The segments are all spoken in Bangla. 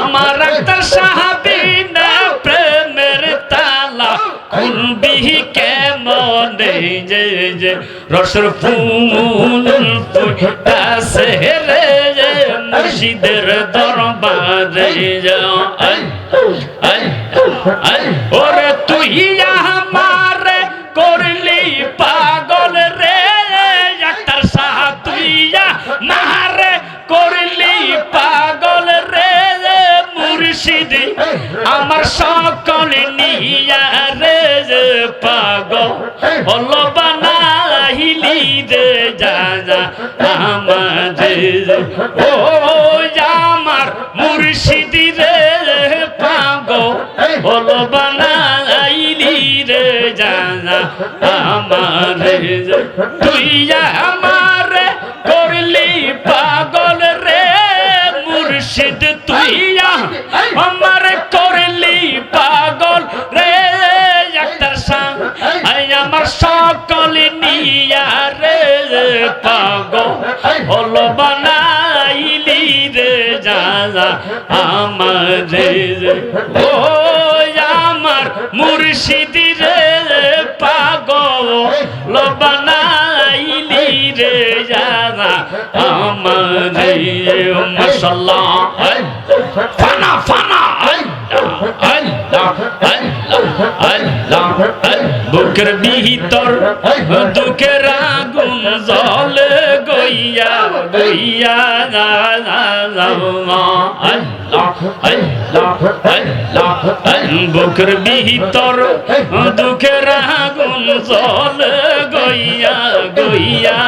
আমার একটা সাহাবি না, প্রেমের তালা। খুলবি কেমন যে যে রসর ফুল ফুটাছে রে যে মুর্শিদের দরবারে যাও। আই আই আই ওরে তুই আমারে আমার সকল নিয়া রে পাগল। হল বানাইলি রে যা যা আমাদের। ও আমার মুর্শিদ রে পাগল। হল বানাইলি রে যা যা আমার তুই আমার করলি পাগল রে মুর্শিদ তুই আমার রে পাগল হলো বানাইলি রে যা যা আমার। রে ও আমার মুর্শিদি রে পাগল বানাইলি রে যারা আমার। রে মশলা ফানা ফানা। আল্লাহ আল্লাহ আল্লাহ বুকের ভিতর দুঃখের আগুন জল গইয়া গইয়া বুকের ভিতর দুঃখের আগুন জল গইয়া গইয়া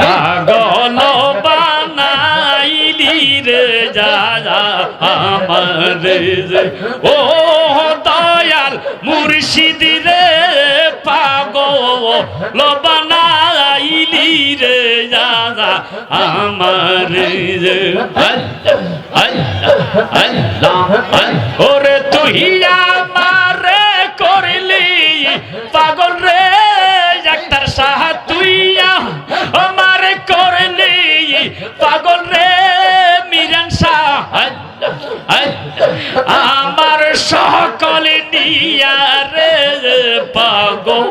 পাগল বানাইলি রে যা আমার ও দয়াল মুর্শিদ রে পাগল বানাইলি রে যা। আমার ওরে তুই পাগল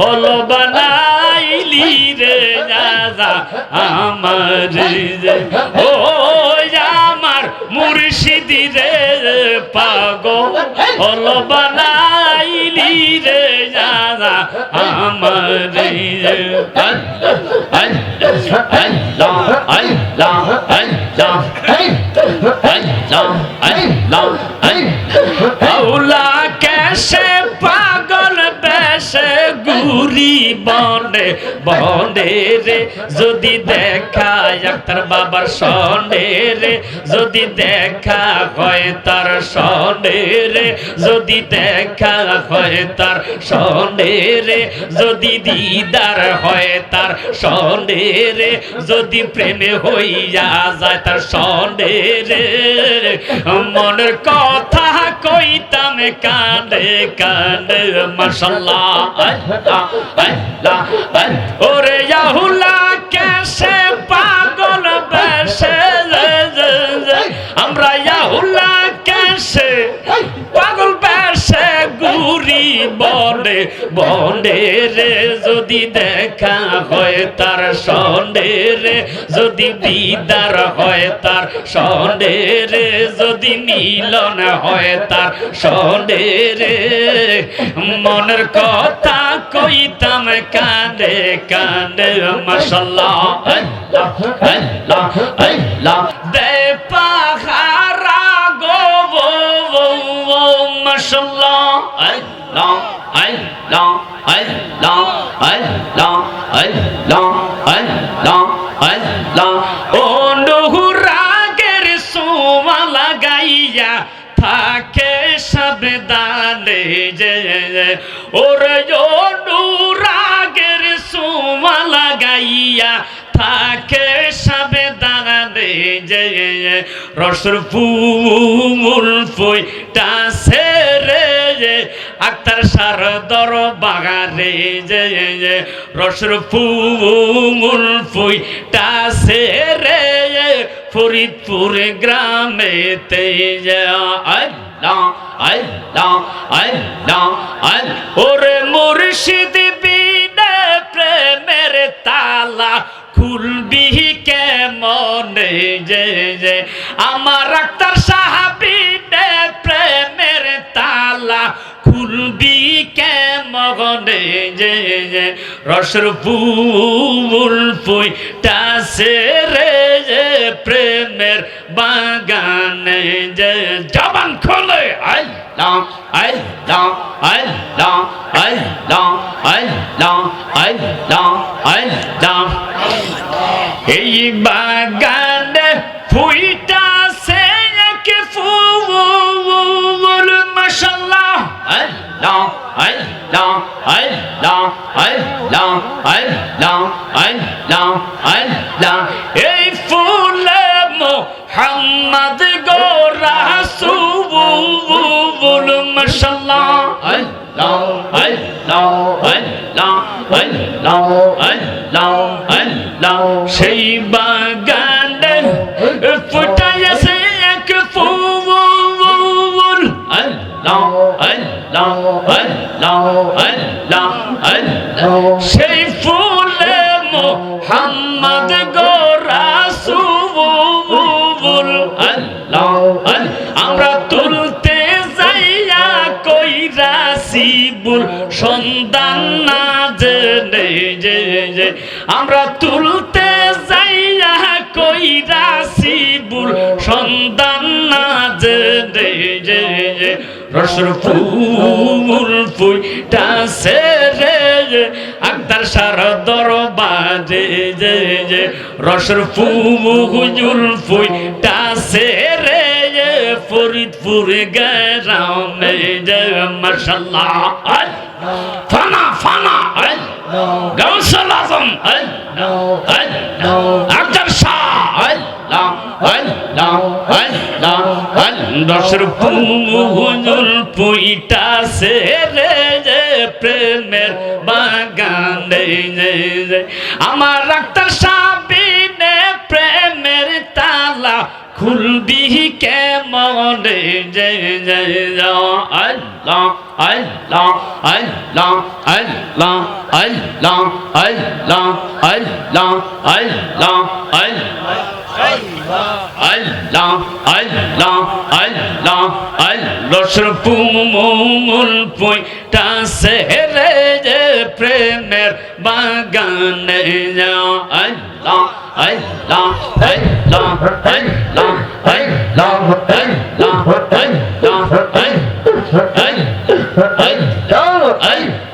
হল বানাইলি রে দাদা আমার ও আমার মুর্শিদি রে পাগল হল বানাইলি রে দাদা আমার আল্লাহ कैसे পাগল বেশে গুরি বনে বনে রে, যদি দেখা একটার বাবার সনে রে, যদি দেখা হয় তার সনে রে, যদি দেখা হয় তার সনে রে, যদি দিদার হয় তার সনে রে, যদি প্রেমে হইয়া যায় তার সনে রে। মনের কথা কইতাম কানে কানে, মশাল্লাহ ওরে ইয়াহুলা কেসে পাগল বেশে। আমরা ইয়াহুলা কেসে গুরি বনে বনে রে, যদি দেখা হয় তার সন্ডে রে, যদি দিদার হয় তার সন্ডে রে, যদি মিলন হয় তার সন্ডে রে। মনের কথা কইতাম কানে কানে, মশাল্লাহ আল্লাহ আল্লাহ দে পাহারা গো মশাল্লাহ। আল্লাহ long ấy long ấy long ấy long ấy long ấy long ấy long ô nuhura ker suma lagaiya thake sabdale je ওরে ও নুরা ker suma lagaiya থাকে সাবে দাঁড়ানে যে রসর ফুল ফুইটা সে যে রসর ফুল ফুইটা সেরে ফরিদপুর গ্রামে আল্লাহ আল্লাহ আল্লাহ আল্লাহ। ওরে মুর্শিদ বিনে প্রেমের তালা খুলবি কেমনে যে যে আমার আক্তার সাহাবিনে প্রেমের তালা খুলবি কেমনে মনে যে রসর ফুল ফুইটাছে রে যে প্রেমের বাগানে যে জবান খোলে, আই লা আই লা আই লা আই লা আই লা আই লা আই লা। এই বাগানে ফুইটা ফুল মাশাল্লাহ আল্লাহ আল্লাহ আল্লাহ আল্লাহ আল্লাহ আল্লাহ আল্লাহ। এই ফুলে মোহাম্মদ গো রাসূল মাশাল্লাহ আল্লাহ আল্লাহ আল্লাহ আল্লাহ আল্লাহ আল্লাহ। সেই বাগানে সেই ফুলে মোহাম্মদ গো আল্লাহ। আমরা তুলতে যাইয়া কইরা শিবুর সন্ধান না জেনে যে আমরা তুলতে যাইয়া কইরা শিবুর সন্ধান না যে রসর ফুল রে আক্তার সার দরবারে যে যে রসর ফুল ফুইটা সে রে ফরিদপুর গ্রামে যে মাশাল্লাহ ফানা ফানা গৌসল আজম আক্তার শাহ দশর ফুল পুইটা সে রে আমার আক্তার সাবিনে প্রেমের তালা খুলবি কে মনে আল্লাহ আল্লাহ আল্লাহ আল্লাহ আল্লাহ আল্লাহ আল্লাহ আল্লাহ আল্লাহ। আল্লাহ আল্লাহ আল্লাহ আল্লাহ সরপুমুল পুইটা যে প্রেমের বাগানে আল্লাহ আল্লাহ আল্লাহ আল্লাহ আল্লাহ আল্লাহ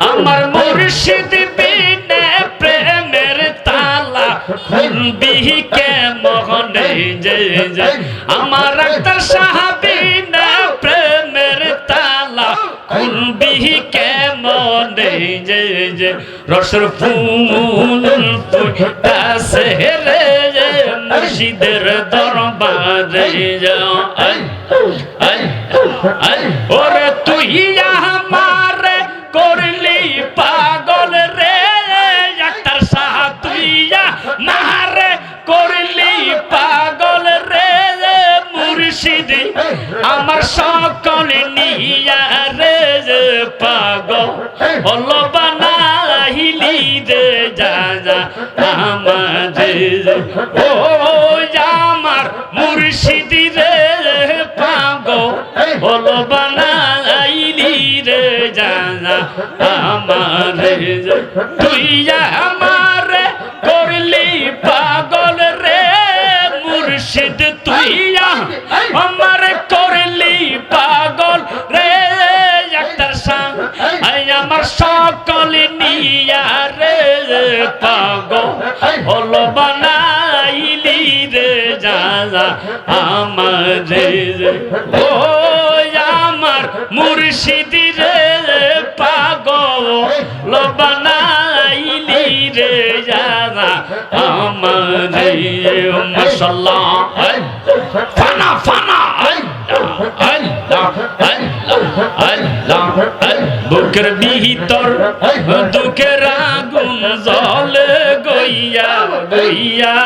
আমার মুর্শিদ বিনে প্রেমের তালা খুলবি কেমনে যে যে আমার আক্তার সাহাবিনা প্রেমের তালা খুলবি কেমনে যে যে রসর ফুল ফুটা সে রে মুর্শিদের দরবারে যাও। ওরে তুই আমারে হল বানাইলি রে যা আমাদের ও আমার মুর্শিদ রে পাগল হল বানাইলি রে যা আমারে তুই আমারে করলি পাগল রে মুর্শিদ, তুই আমার করলি পাগল সকল নিয়ারে পাগ হল বানাইলি রে যাজা আমার রে। ও আমার মুর্শিদি রে পাগ বানাইলি রে যাজা আমার রে। মশলা ফানা ফানা। বুকের ভিতর দুঃখের আগুন জল গইয়া গইয়া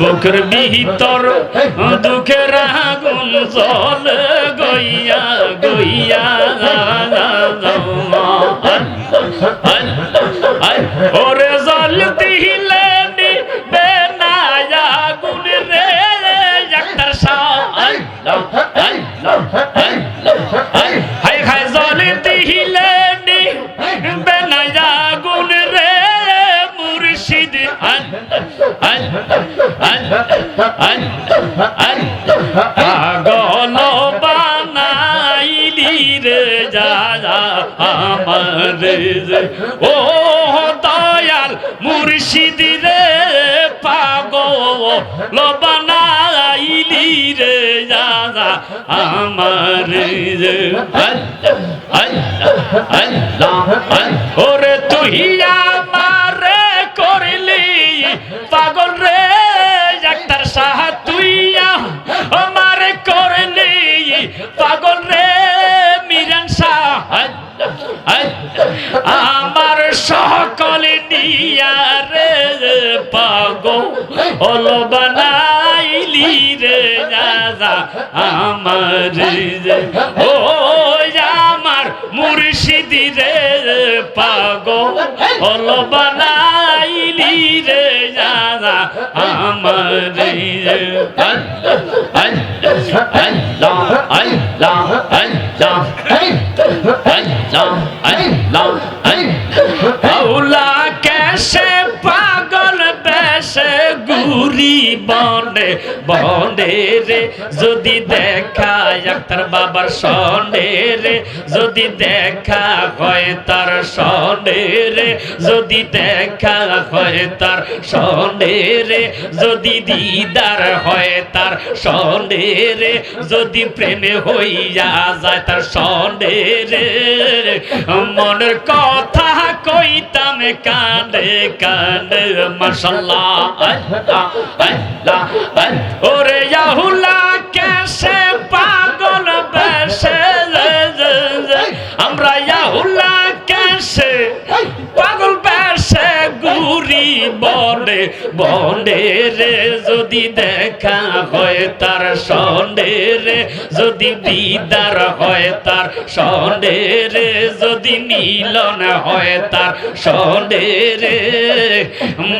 বুকের ভিতর দুঃখের আগুন জল গইয়া গইয়া ওরে হাই হাই জল দিলে নিবে না আগুন রে মুর্শিদ। পাগল বানাইলি রে যা আমার ও দয়াল মুর্শিদ রে পাগল বানাইলি রে যা আমার ওরে তুই আমারে করলি, পাগল রে, ডাক্তার সাহা তুই আমারে করলি, পাগল রে, মিরান শাহ আমার সকলে নিয়ারে পাগো, হল বানাইলি রে রাজা আমার ও আমার মুর্শিদি রে পাগো, হল বানাইলি রে যারা আমার আল্লাহ গুরি বনে বনে রে, যদি দেখা আক্তার বাবার সনে রে, যদি দেখা হয় তার সনে রে, যদি দেখা হয় তার সনে রে, যদি দিদার হয় তার সনে রে, যদি প্রেমে হইয়া যায় তার সনে রে। মনের কথা কইতাম কানে কানে, মাশাল্লাহ ওরে ইয়াহুলা কেসে পাগল বেশে আমরা ইয়াহুলা কেসে বনে বনে রে যদি দেখা হয় তার সন্ডে রে যদি দিদার হয় তার সন্ডে রে যদি মিলন হয় তার সন্ডে রে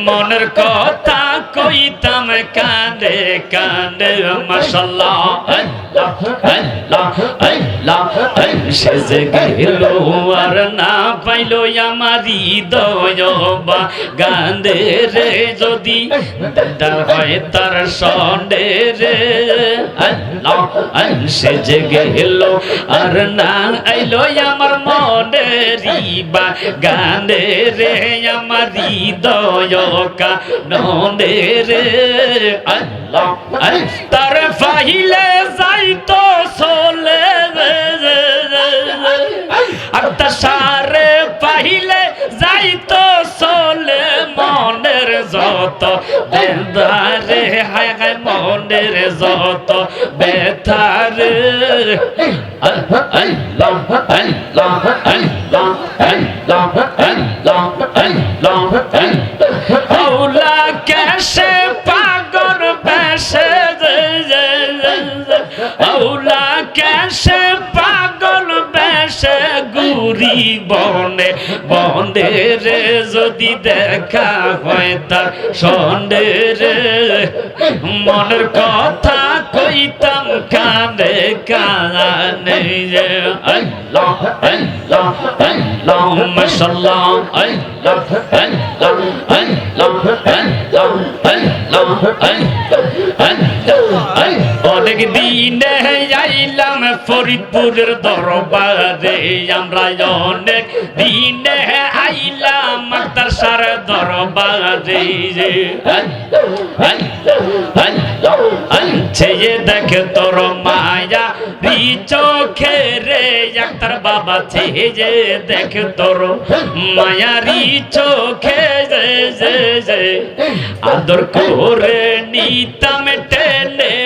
মনের কথা কইতাম কানে কানে মশাল্লাহ আল্লাহ আল্লাহ আল্লাহ সে যে গেল আর না পাইল আমার হৃদয় বা গান্ধে রে যদি দাদার হয় তার সন্ডে রে। সে যে গেল আর না আইলো আমার মনে রিবা। গানে রে আমার হৃদয় কা ননে রে। আল্লাহ তার ফাইলে যাইতো চলে আর তা সারে পাইলে যাইতো যত বেদারে হায় হায় মনের যত বেথারে বনে রে যদি দেখা হয় তার সন্ডে রে মনের কথা কইতাম কানে কানে আল্লাহ আল্লাহ আল্লাহ মাশাল্লাহ আল্লাহ আল্লাহ আল্লাহ আল্লাহ আল্লাহ আল্লাহ অনেক দিনে আইলাম ফরিদপুরের দরবারে আমরা অনেক দিনে আইলাম মাতার সার দরবারে ছেয়ে দেখে তোর মায়া, রি চোখে রে একটার বাবা ছেয়ে দেখে তোর মায়ারি চোখে যে যে যে। আদর করে নিতাম টেনে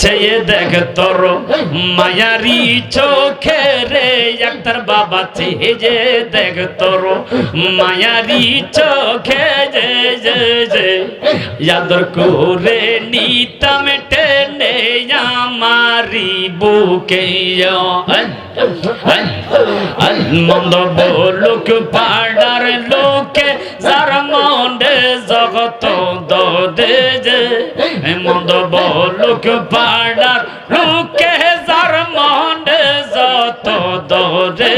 আনছে দেখ তোর মায়ারি চোখে রে একটার বাবা যে দেখ তোর মায়ারি চোখে যে যে যে। ইয়াদর করে নিতাম টেনে আমারি বুকে মন্দ বলুক পাড়ার লোকে, যার মনে জগত দে যে। মদব লোক পাড়ার লোকে যার মনে যত দরে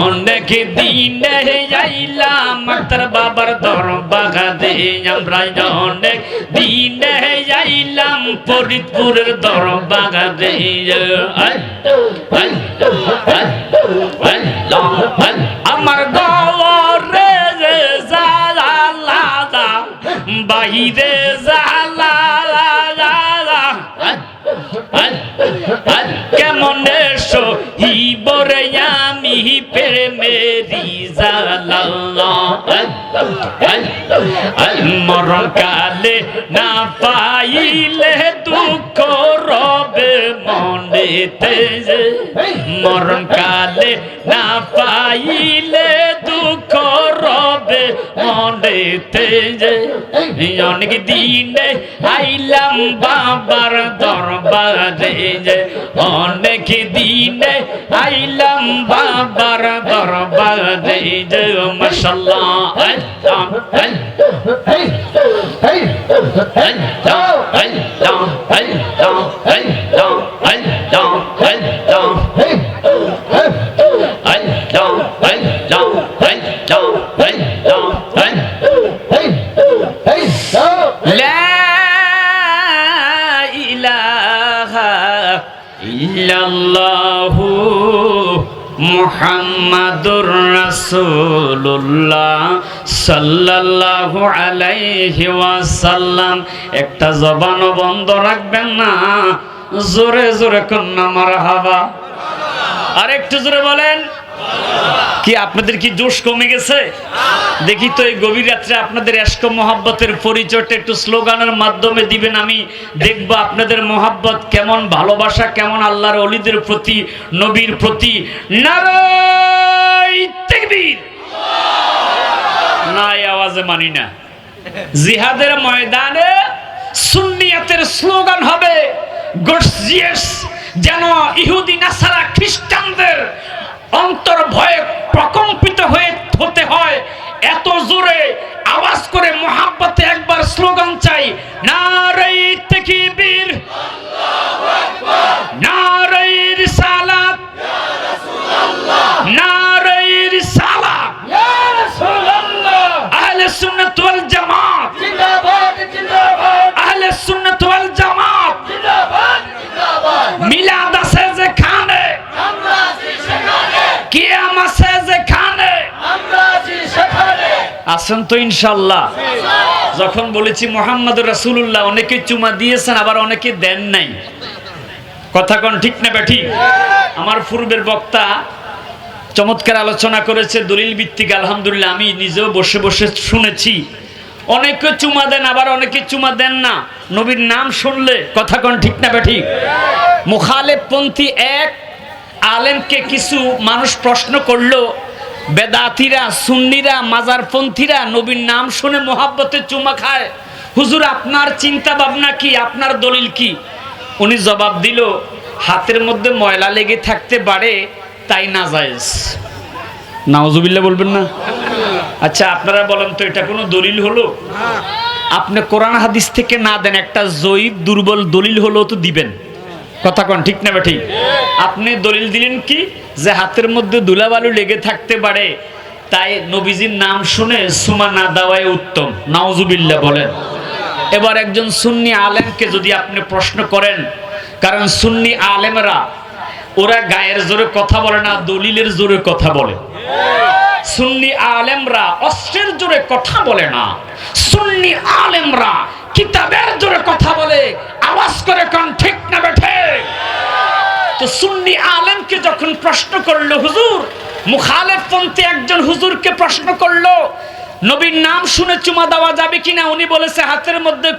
অনেক দিনে যাইলাম মাতার বাবার বাঘা বাগাদে আমরা অনেক দিনে যাইলাম ফরিদপুরের দর বাগাদে আমার দল বাইরে জালা কেমন এসো? হিবরে আমি প্রেমেরি জালা মরণ কালে না পাইলে দুঃখ রবে মনেতে মরণ কালে না পাইলে দুঃখ রবে মনেতে যে অনেক দিনে আইলাম বাবার দরবারে যে। অনেক দিনে আইলাম বাবার দরবারে যে। মশাল্লাহ, আল্লাহ মুহাম্মাদুর সাল্লাল্লাহু আলাইহি ওয়াসাল্লাম, একটা জবানও বন্ধ রাখবেন না। জোরে জোরে কন্যা মারহাবা। আর একটু জোরে বলেন। কি আপনাদের কি জোশ কমে গেছে? দেখি তো এই গভীর রাত্রে আপনাদের এশক মোহাব্বতের পরিচয়টা একটু স্লোগানের মাধ্যমে দিবেন। আমি দেখব আপনাদের মোহাব্বত কেমন, ভালোবাসা কেমন, আল্লাহর অলিদের প্রতি, নবীর প্রতি। নারাই তাকবীর। আওয়াজে মানি না। জিহাদের ময়দানে সুন্নিয়াতের স্লোগান হবে যেন ইহুদি, নাসারা, খ্রিস্টানদের অন্তর ভয়ে প্রকম্পিত হয়ে হতে হয়। এত জোরে আওয়াজ করে মোহাব্বতে একবার স্লোগান চাই না নারাই তাকবীর নারাই আছেন তো ইনশাল্লাহ যখন বলেছি মোহাম্মদ রাসূলুল্লাহ, অনেকে চুমা দিয়েছেন, আবার অনেকে দেন নাই। কথা কোন ঠিক না ব্যাঠি? আমার পূর্বের বক্তা চমৎকার আলোচনা করেছে দলিল ভিত্তিক আলহামদুলিল্লাহ, আমি নিজেও বসে বসে শুনেছি। অনেকে চুমা দেন, আবার অনেকে চুমা দেন না। নবীর নাম শুনলে কথা কোন ঠিক না ব্যাঠি? মুখালেব পন্থী এক আলেমকে কিছু মানুষ প্রশ্ন করল বেদাতিরা সুন্নিরা মাজারপন্থীরা নবীর নাম শুনে মোহাব্বতে চুমা খায়। হুজুর আপনার চিন্তা ভাবনা কি? আপনার দলিল কি? উনি জবাব দিল হাতের মধ্যে ময়লা লেগে থাকতে পারে তাই না যায়জ নাওজুবিল্লাহ বলবেন না? আচ্ছা আপনারা বলেন তো এটা কোনো দলিল হলো? আপনি কোরআন হাদিস থেকে না দেন একটা জয়ীব দুর্বল দলিল হলো তো দিবেন। কথা কন, ঠিক না ঠিক? আপনি দলিল দিলেন কি? যে হাতের মধ্যে ধুলাবালু লেগে থাকতে পারে। তাই নবীজির নাম শুনে সুমা না দেওয়াই উত্তম। নাওজুবিল্লাহ বলেন। এবার একজন সুন্নি আলেমকে যদি আপনি প্রশ্ন করেন, কারণ সুন্নি আলেমরা, ওরা গায়ের জোরে কথা বলে না, দলিলের জোরে কথা বলে। সুন্নি আলেমরা অস্ত্রের জোরে কথা বলে না। সুন্নি আলেমরা কিতাবের জোরে কথা বলে। আওয়াজ করে কোন ঠিক না বেঠে। তো সুন্নি আলেমকে যখন প্রশ্ন করল, হুজুর, মুখালেফ পন্থী একজন হুজুরকে প্রশ্ন করল, নবীর নাম শুনে চুমা দেওয়া যাবে কিনা? উনি বলেছে, হাতের মধ্যে